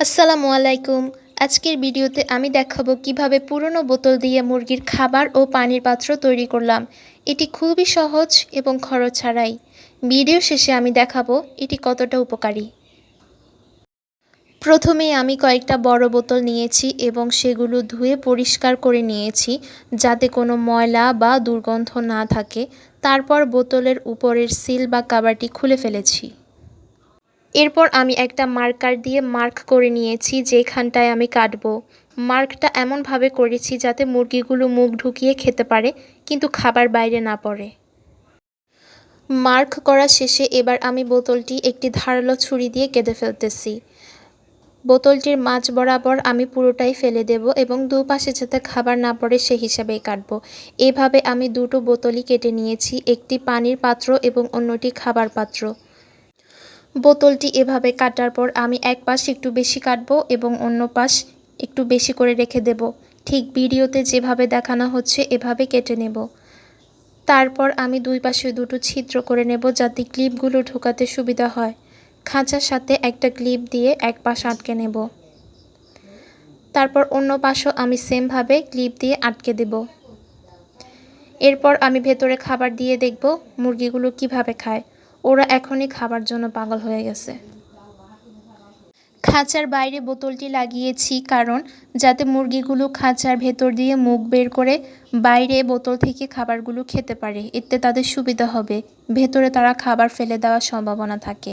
আসসালামু আলাইকুম। আজকের ভিডিওতে আমি দেখাবো কীভাবে পুরনো বোতল দিয়ে মুরগির খাবার ও পানির পাত্র তৈরি করলাম। এটি খুবই সহজ এবং খরচ ছাড়াই। ভিডিও শেষে আমি দেখাবো এটি কতটা উপকারী। প্রথমে আমি কয়েকটা বড় বোতল নিয়েছি এবং সেগুলো ধুয়ে পরিষ্কার করে নিয়েছি যাতে কোনো ময়লা বা দুর্গন্ধ না থাকে। তারপর বোতলের উপরের সিল বা কাবারটি খুলে ফেলেছি। এরপর আমি একটা মার্কার দিয়ে মার্ক করে নিয়েছি, যেখানটায় আমি কাটবো। মার্কটা এমনভাবে করেছি যাতে মুরগিগুলো মুখ ঢুকিয়ে খেতে পারে, কিন্তু খাবার বাইরে না পড়ে। মার্ক করা শেষে এবার আমি বোতলটি একটি ধারালো ছুরি দিয়ে কেঁদে ফেলতেছি। বোতলটির মাঝ বরাবর আমি পুরোটাই ফেলে দেব এবং দুপাশে যাতে খাবার না পড়ে সে হিসাবেই কাটব। এভাবে আমি দুটো বোতলই কেটে নিয়েছি, একটি পানির পাত্র এবং অন্যটি খাবার পাত্র। বোতলটি এভাবে কাটার পর আমি এক পাশ একটু বেশি কাটবো এবং অন্য পাশ একটু বেশি করে রেখে দেব। ঠিক ভিডিওতে যেভাবে দেখানো হচ্ছে, এভাবে কেটে নেব। তারপর আমি দুই পাশে দুটো ছিদ্র করে নেব যাতে ক্লিপগুলো ঢোকাতে সুবিধা হয়। খাঁচার সাথে একটা ক্লিপ দিয়ে এক পাশ আটকে নেব। তারপর অন্য পাশও আমি সেমভাবে ক্লিপ দিয়ে আটকে দেব। এরপর আমি ভেতরে খাবার দিয়ে দেখব মুরগিগুলো কীভাবে খায়। ওরা এখনই খাবার জন্য পাগল হয়ে গেছে। খাঁচার বাইরে বোতলটি লাগিয়েছি কারণ যাতে মুরগিগুলো খাঁচার ভেতর দিয়ে মুখ বের করে বাইরে বোতল থেকে খাবারগুলো খেতে পারে। এতে তাদের সুবিধা হবে। ভেতরে তারা খাবার ফেলে দেওয়ার সম্ভাবনা থাকে।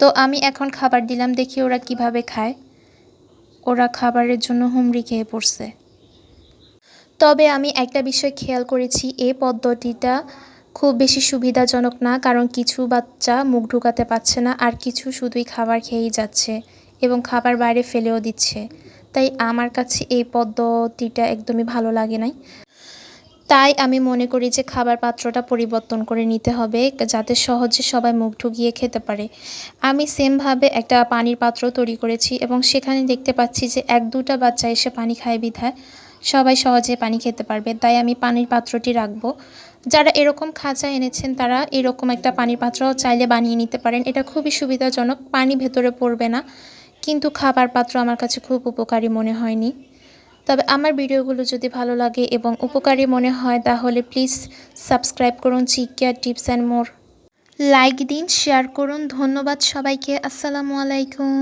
তো আমি এখন খাবার দিলাম, দেখি ওরা কীভাবে খায়। ওরা খাবারের জন্য হুমড়ি খেয়ে পড়ছে। তবে আমি একটা বিষয় খেয়াল করেছি এই পদ্ধতিটা খুব বেশি সুবিধাজনক না, কারণ কিছু বাচ্চা মুখ ঢুকাতে পারছে না আর কিছু শুধুই খাবার খেয়েই যাচ্ছে এবং খাবার বাইরে ফেলেও দিচ্ছে। তাই আমার কাছে এই পদ্ধতিটা একদমই ভালো লাগে নাই। তাই আমি মনে করি যে খাবার পাত্রটা পরিবর্তন করে নিতে হবে, যাতে সহজে সবাই মুখ ঢুকিয়ে খেতে পারে। আমি সেমভাবে একটা পানির পাত্র তৈরি করেছি এবং সেখানে দেখতে পাচ্ছি যে এক দুটা বাচ্চা এসে পানি খায় বিধায়। সবাই সহজে পানি খেতে পারবে, তাই আমি পানির পাত্রটি রাখব। যারা এরকম খাঁচা এনেছেন, তারা এরকম একটা পানির পাত্র চাইলে বানিয়ে নিতে পারেন। এটা খুবই সুবিধাজনক, পানি ভেতরে পড়বে না, কিন্তু খাবার পাত্র আমার কাছে খুব উপকারী মনে হয়নি। তবে আমার ভিডিওগুলো যদি ভালো লাগে এবং উপকারী মনে হয়, তাহলে প্লিজ সাবস্ক্রাইব করুন চিকেয়ার টিপস অ্যান্ড মোর। লাইক দিন, শেয়ার করুন। ধন্যবাদ সবাইকে। আসসালামু আলাইকুম।